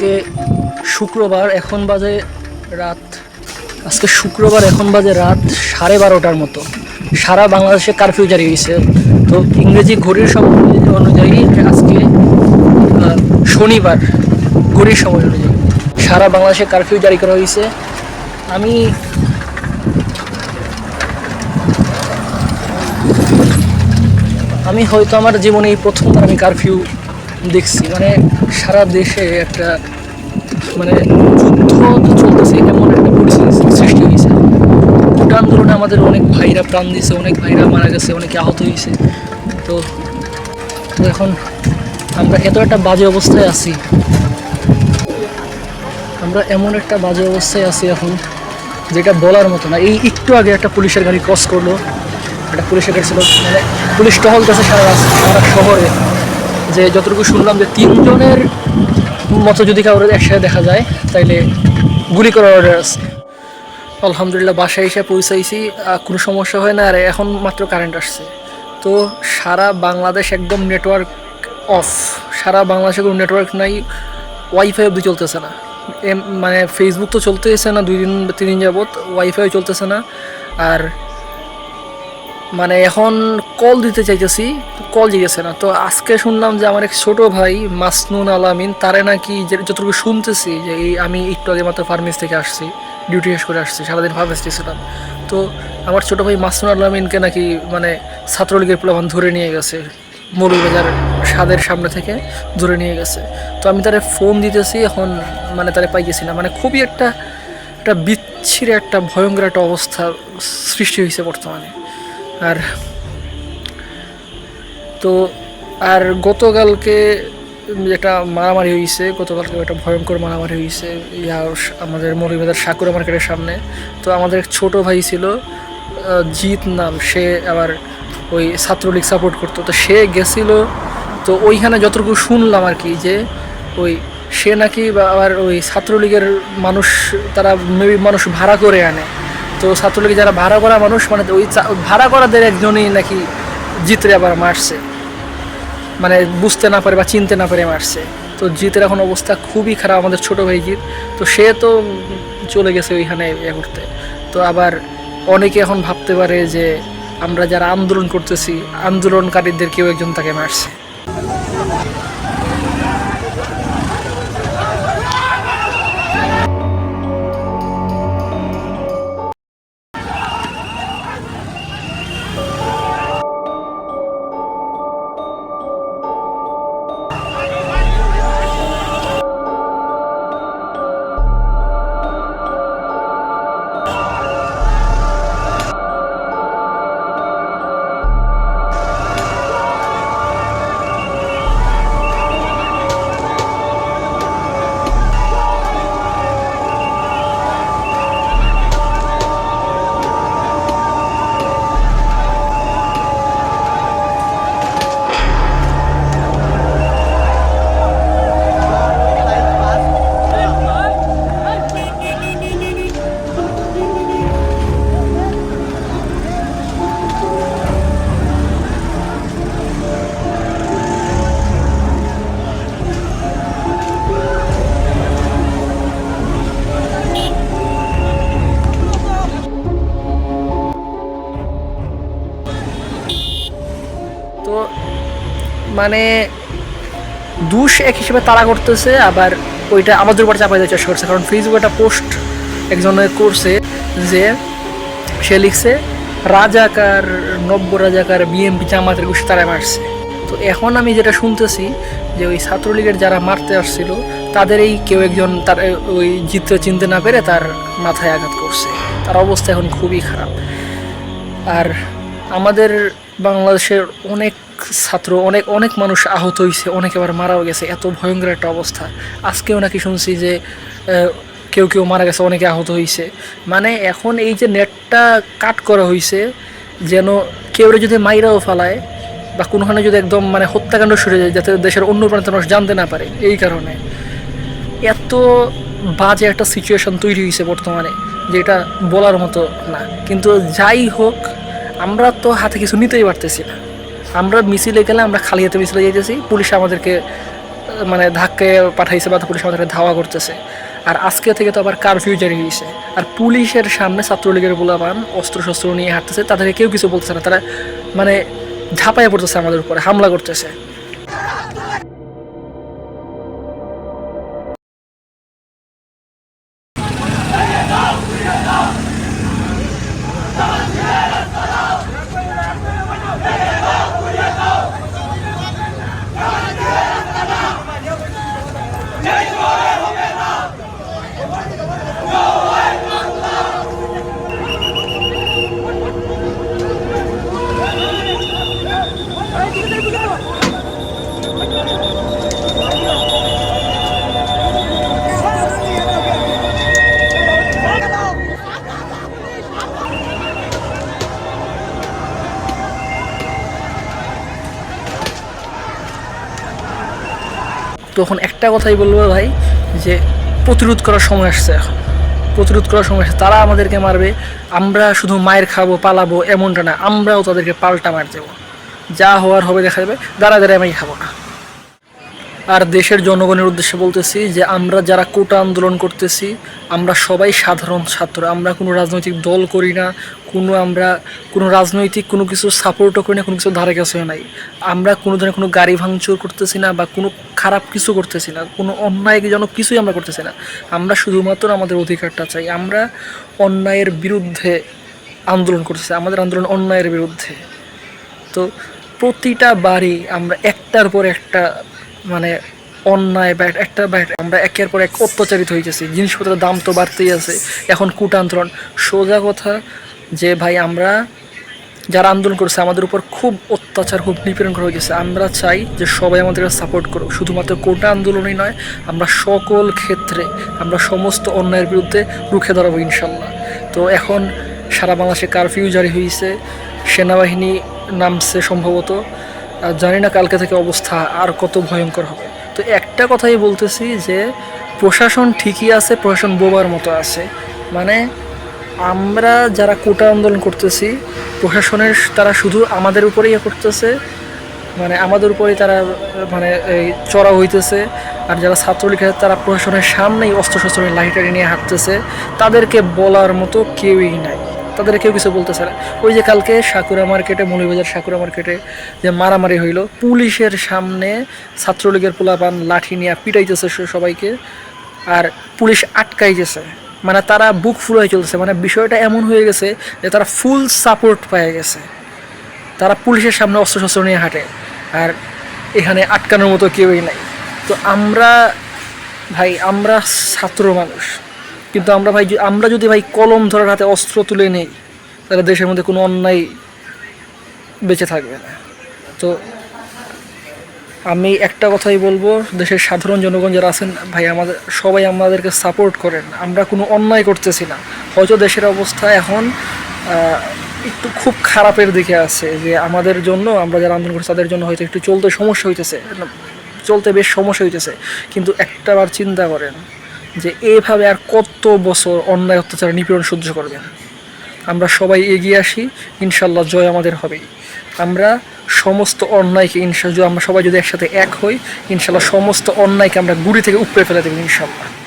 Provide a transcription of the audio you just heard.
আজকে শুক্রবার, এখন বাজে রাত, আজকে শুক্রবার, এখন বাজে রাত সাড়ে বারোটার মতো। সারা বাংলাদেশে কারফিউ জারি হয়েছে। তো ইংরেজি ঘড়ির সময় অনুযায়ী আজকে শনিবার ঘড়ির সময় অনুযায়ী সারা বাংলাদেশে কারফিউ জারি করা হয়েছে। আমি আমি হয়তো আমার জীবনে এই প্রথমবার আমি কারফিউ দেখছি। মানে সারা দেশে একটা মানে যুদ্ধ চলতেছে এমন একটা পরিস্থিতি সৃষ্টি হয়েছে। ওটা আন্দোলনে আমাদের অনেক ভাইরা প্রাণ দিয়েছে, অনেক ভাইরা মারা গেছে, অনেকে আহত হয়েছে। তো তো এখন আমরা এত একটা বাজে অবস্থায় আছি। আমরা এমন একটা বাজে অবস্থায় আছি এখন, যেটা বলার মতো না। এই একটু আগে একটা পুলিশের গাড়ি ক্রস করল। একটা পুলিশের গাড়ি ছিল মানে পুলিশ টহল কাছে সারা সারা শহরে। যে যতটুকু শুনলাম যে তিনজনের মতো যদি কারোর একসাথে দেখা যায়, তাইলে গুলি করার অর্ডার আছে আলহামদুলিল্লাহ, বাসায় এসে পৌঁছাইছি কোনো সমস্যা হয় না, আর এখন মাত্র কারেন্ট আসছে। তো সারা বাংলাদেশ একদম নেটওয়ার্ক অফ সারা বাংলাদেশে কোনো নেটওয়ার্ক নাই ওয়াইফাই অবধি চলতেছে না। মানে ফেসবুক তো চলতেছে না, দুই দিন, তিন দিন যাবত ওয়াইফাইও চলতেছে না। আর মানে এখন কল দিতে চাইতেছি কল দিতেছে না। তো আজকে শুনলাম যে আমার এক ছোট ভাই মাসনুন আলামিন, তারে নাকি যে যতটুকু শুনতেছি যে এই আমি একটু আগে মাত্র ফার্মেস থেকে আসছি ডিউটি শেষ করে আসছি, সারাদিন ফার্মেসিতে ছিলাম। তো আমার ছোট ভাই মাসনুন আলামিনকে নাকি মানে ছাত্রলীগের প্লাবান ধরে নিয়ে গেছে মৌলবাজার স্বাদের সামনে থেকে ধরে নিয়ে গেছে। তো আমি তারে ফোন দিতেছি, এখন মানে তারে পাইতেছি না। মানে খুবই একটা একটা বিচ্ছিরে, একটা ভয়ঙ্কর একটা অবস্থা সৃষ্টি হয়েছে বর্তমানে। আর তো, আর গতকালকে যেটা মারামারি হয়েছে গতকালকে একটা ভয়ঙ্কর মারামারি হয়েছে ইয়া আমাদের মৌলভীবাজার সাকুরা মার্কেটের সামনে। তো আমাদের ছোট ভাই ছিল জিৎ নাম, সে আবার ওই ছাত্রলীগ সাপোর্ট করতো। তো সে গেছিল, তো ওইখানে যতটুকু শুনলাম আর কি যে ওই সে নাকি বা আবার ওই ছাত্রলীগের মানুষ, তারা মেবি মানুষ ভাড়া করে আনে। তো ছাত্রলীগে যারা ভাড়া করা মানুষ মানে ওই ভাড়া করাদের একজনই নাকি জিতরে আবার মারছে। মানে বুঝতে না পারে বা চিনতে না পারে মারছে। তো জিতের এখন অবস্থা খুবই খারাপ আমাদের ছোট ভাই জিত তো সে তো চলে গেছে ওইখানে ইয়ে করতে। তো আবার অনেকে এখন ভাবতে পারে যে আমরা যারা আন্দোলন করতেছি, আন্দোলনকারীদের কেউ একজন তাকে মারছে। দুষ এক হিসেবে তাড়া করতেছে, আবার ওইটা আমাদের উপর চাপাই দেওয়ার চেষ্টা করছে। কারণ ফেসবুকে একটা পোস্ট একজনের করছে যে সে লিখছে, রাজাকার, নব্য রাজাকার বিএমপি জামাতের গোষ্ঠী তারা মারছে। তো এখন আমি যেটা শুনতেছি যে ওই ছাত্রলীগের যারা মারতে আসছিল তাদের এই কেউ একজন তার ওই জিততে চিনতে না পেরে তার মাথায় আঘাত করছে। তার অবস্থা এখন খুবই খারাপ। আর আমাদের বাংলাদেশের অনেক ছাত্র, অনেক অনেক মানুষ আহত হয়েছে অনেক এবার মারাও গেছে, এত ভয়ঙ্কর একটা অবস্থা। আজকেও নাকি শুনছি যে কেউ কেউ মারা গেছে, অনেকে আহত হয়েছে মানে এখন এই যে নেটটা কাট করা হয়েছে যেন কেউ যদি মাইরাও ফালায় বা কোনোখানে যদি একদম মানে হত্যাকাণ্ড সরে যায়, যাতে দেশের অন্য প্রান্তের মানুষ জানতে না পারে, এই কারণে। এত বাজে একটা সিচুয়েশন তৈরি হয়েছে বর্তমানে, যেটা বলার মতো না। কিন্তু যাই হোক আমরা তো হাতে কিছু নিতেই পারতেছি না। আমরা মিছিলে গেলে আমরা খালি হাতে মিছিলে যেতেছি পুলিশ আমাদেরকে মানে ধাক্কে পাঠাইছে বা পুলিশ আমাদেরকে ধাওয়া করতেছে। আর আজকে থেকে তো আবার কারফিউ জারি হয়েছে আর পুলিশের সামনে ছাত্রলীগের গোলাবান অস্ত্র শস্ত্র নিয়ে হাঁটতেছে, তাদেরকে কেউ কিছু বলতেছে না। তারা মানে ঝাঁপাইয়ে পড়তেছে আমাদের উপরে, হামলা করতেছে। তখন একটা কথাই বলব ভাই, যে প্রতিরোধ করার সময় আসছে এখন। প্রতিরোধ করার সময় আসছে, তারা আমাদেরকে মারবে, আমরা শুধু মায়ের খাব, পালাবো এমনটা না, আমরাও তাদেরকে পাল্টা মার দেবো। যা হওয়ার হবে দেখা যাবে, দাঁড়া দাঁড়ায় আমি খাব না। আর দেশের জনগণের উদ্দেশ্যে বলতেছি যে আমরা যারা কোটা আন্দোলন করতেছি, আমরা সবাই সাধারণ ছাত্র। আমরা কোনো রাজনৈতিক দল করি না, কোনো আমরা কোনো রাজনৈতিক কোনো কিছু সাপোর্টও করি না, কোনো কিছু ধারে কাছেও নাই। আমরা কোনো ধরনের কোনো গাড়ি ভাঙচুর করতেছি না বা কোনো খারাপ কিছু করতেছি না, কোনো অন্যায়জনক কিছুই আমরা করতেছি না। আমরা শুধুমাত্র আমাদের অধিকারটা চাই। আমরা অন্যায়ের বিরুদ্ধে আন্দোলন করতেছি, আমাদের আন্দোলন অন্যায়ের বিরুদ্ধে। তো প্রতিটা বাড়ি আমরা একটার পর একটা মানে অন্যায় বা একটা বা আমরা একের পর এক অত্যাচারিত হয়েছি জিনিসপত্রের দাম তো বাড়তেই আছে। এখন কূট আন্দোলন সোজা কথা যে ভাই, আমরা যারা আন্দোলন করছে, আমাদের উপর খুব অত্যাচার, খুব নিপীড়ন করা হয়েছে আমরা চাই যে সবাই আমাদেরকে সাপোর্ট করুক। শুধুমাত্র কোটা আন্দোলনই নয়, আমরা সকল ক্ষেত্রে, আমরা সমস্ত অন্যায়ের বিরুদ্ধে রুখে দাঁড়াবো ইনশাল্লাহ। তো এখন সারা বাংলাদেশে কারফিউ জারি হয়েছে সেনাবাহিনী নামছে সম্ভবত। জানি না কালকে থেকে অবস্থা আর কত ভয়ঙ্কর হবে। তো একটা কথাই বলতেছি যে, প্রশাসন ঠিকই আছে, প্রশাসন বোবার মতো আছে। মানে আমরা যারা কোটা আন্দোলন করতেছি, প্রশাসনের তারা শুধু আমাদের উপরেই ইয়ে করতেছে মানে আমাদের উপরেই তারা মানে এই চড়া হইতেছে। আর যারা ছাত্রলীগ তারা প্রশাসনের সামনেই অস্ত্রশস্ত্রের লাইটারি নিয়ে হাঁটতেছে। তাদেরকে বলার মতো কেউই নাই। তাদের কেউ কিছু বলতেছে না। ওই যে কালকে সাকুরা মার্কেটে, মৌলভীবাজার সাকুরা মার্কেটে যে মারামারি হইল, পুলিশের সামনে ছাত্রলীগের পোলাপান লাঠি নিয়ে পিটাইতেছে সবাইকে, আর পুলিশ আটকাইতেছে। মানে তারা বুক ফুল হয়ে চলতেছে। মানে বিষয়টা এমন হয়ে গেছে যে তারা ফুল সাপোর্ট পেয়ে গেছে। তারা পুলিশের সামনে অস্ত্রশস্ত্র নিয়ে হাঁটে, আর এখানে আটকানোর মতো কেউই নাই। তো আমরা, ভাই, আমরা ছাত্র মানুষ। কিন্তু আমরা ভাই আমরা যদি ভাই কলম ধরার হাতে অস্ত্র তুলে নেই, তাহলে দেশের মধ্যে কোনো অন্যায় বেঁচে থাকবে না। তো আমি একটা কথাই বলব, দেশের সাধারণ জনগণ যারা আছেন, ভাই আমাদের সবাই আমাদেরকে সাপোর্ট করেন। আমরা কোনো অন্যায় করতেছি না। হয়তো দেশের অবস্থা এখন একটু খুব খারাপের দিকে আছে যে আমাদের জন্য, আমরা যারা আন্দোলন করছি, তাদের জন্য হয়তো একটু চলতে সমস্যা হইতেছে। চলতে বেশ সমস্যা হইতেছে। কিন্তু একটাবার চিন্তা করেন যে এভাবে আর কত বছর অন্যায় অত্যাচার নিপীড়ন সহ্য করবেন আমরা সবাই এগিয়ে আসি ইনশাল্লাহ জয় আমাদের হবেই। আমরা সমস্ত অন্যায়কে ইনশাল্লাহ আমরা সবাই যদি একসাথে এক হই ইনশাল্লাহ সমস্ত অন্যায়কে আমরা গুড়ি থেকে উপড়ে ফেলে দেবো ইনশাল্লাহ